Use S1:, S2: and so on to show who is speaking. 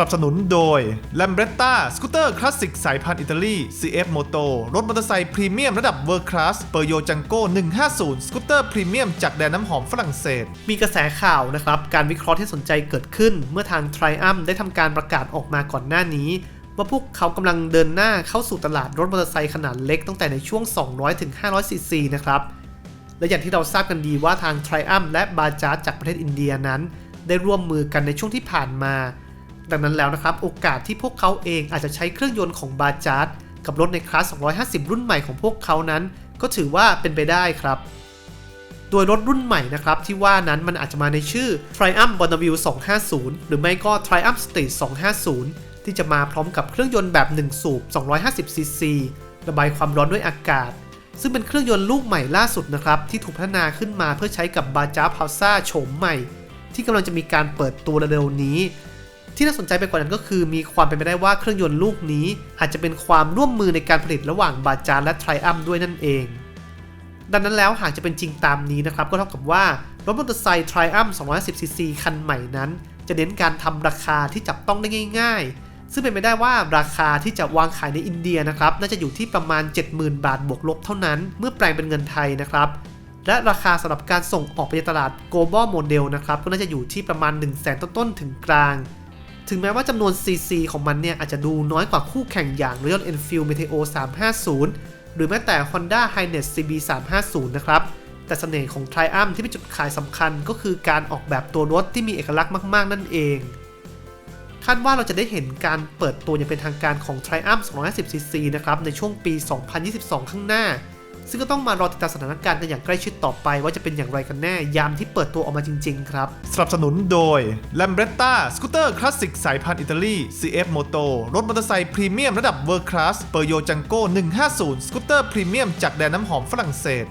S1: นับสนุนโดย l a m b r e t t a สกูตเตอร์คลาสสิกสายพันธุ์อิตาลี CF Moto รถมอเตอร์ไซค์พรีเมียมระดับเวอร์คลาสเปอร์โยจังโก้150 สกูตเตอร์พรีเมียมจากแดนน้ำหอมฝรั่งเศส
S2: มีกระแสข่าวนะครับ การวิเคราะห์ที่สนใจเกิดขึ้น เมื่อทาง Triumph ได้ทำการประกาศออกมาก่อนหน้านี้ว่าพวกเขากำลังเดินหน้าเข้าสู่ตลาดรถมอเตอร์ไซค์ขนาดเล็กตั้งแต่ในช่วง 200 ถึง 500 ซีซีนะครับและอย่างที่เราทราบกันดีว่าทาง Triumph และ Bajaj จากประเทศอินเดียนั้น ได้ร่วมมือกันในช่วงที่ผ่านมา ดังนั้นแล้วนะครับ โอกาสที่พวกเขาเองอาจจะใช้เครื่องยนต์ของ Bajaj กับรถในคลาส 250 รุ่นใหม่ของพวกเขานั้น ก็ถือว่าเป็นไปได้ครับ โดยรถรุ่นใหม่นะครับ ที่ว่านั้นมันอาจจะมาในชื่อ Triumph Bonneville 250 หรือไม่ก็ Triumph Street 250 ที่จะมาพร้อมกับเครื่องยนต์แบบ 1 สูบ 250cc ระบายความร้อนด้วยอากาศ ซึ่งเป็นเครื่องยนต์ลูกใหม่ล่าสุดนะครับ ที่ถูกพัฒนาขึ้นมาเพื่อใช้กับ Bajaj Pulsar โฉมใหม่ ที่กำลังจะมีการเปิดตัวเร็วๆนี้ ที่น่าสนใจไปกว่านั้นก็คือมีความเป็นไปได้ว่าเครื่องยนต์ลูกนี้ อาจจะเป็นความร่วมมือในการผลิตระหว่าง Bajaj และ Triumph ด้วยนั่นเอง ดังนั้นแล้วหากจะเป็นจริงตามนี้นะครับ ก็เท่ากับว่ารถมอเตอร์ไซค์ Triumph 210cc คันใหม่นั้น จะเน้นการทำราคาที่จับต้องได้ง่าย ๆ ซึ่งเป็นไปได้ว่าราคาที่จะวางขายในอินเดียนะครับน่าจะอยู่ที่ประมาณ 70,000 บาทบวกลบเท่านั้น เมื่อแปลงเป็นเงินไทยนะครับและราคาสำหรับการส่งออกไปยังตลาด global model นะครับก็น่าจะอยู่ที่ประมาณ 1 0 0 0 0แต้นๆถึงกลาง ถึงแม้ว่าจำนวน CC ของมันเนี่ยอาจจะดูน้อยกว่าคู่แข่งอย่าง Royal Enfield Meteo 350 หรือแม้แต่ Honda Hiace CB 350นะครับ แต่เสน่ห์ของ Triumph ที่เป็นจุดขายสำคัญก็คือการออกแบบตัวรถที่มีเอกลักษณ์มาก ๆ นั่นเองคาดว่าเราจะได้เห็นการเปิดตัวอย่างเป็นทางการของ Triumph 250cc นะครับในช่วงปี 2022 ข้างหน้า ซึ่งก็ต้องมารอติดตามสถานการณ์กันอย่างใกล้ชิดต่อไป ว่าจะเป็นอย่างไรกันแน่ยามที่เปิดตัวออกมาจริง ๆ ครับ
S1: สนับสนุนโดย l a m b r e t t a สกูตเตอร์คลาสสิกสายพันธุ์อิตาลี CF Moto รถมอเตอร์ไซค์พรีเมียมระดับเวอร์คลาสเปอร์โยจังโก้150 สกูตเตอร์พรีเมียมจากแดนน้ำหอมฝรั่งเศส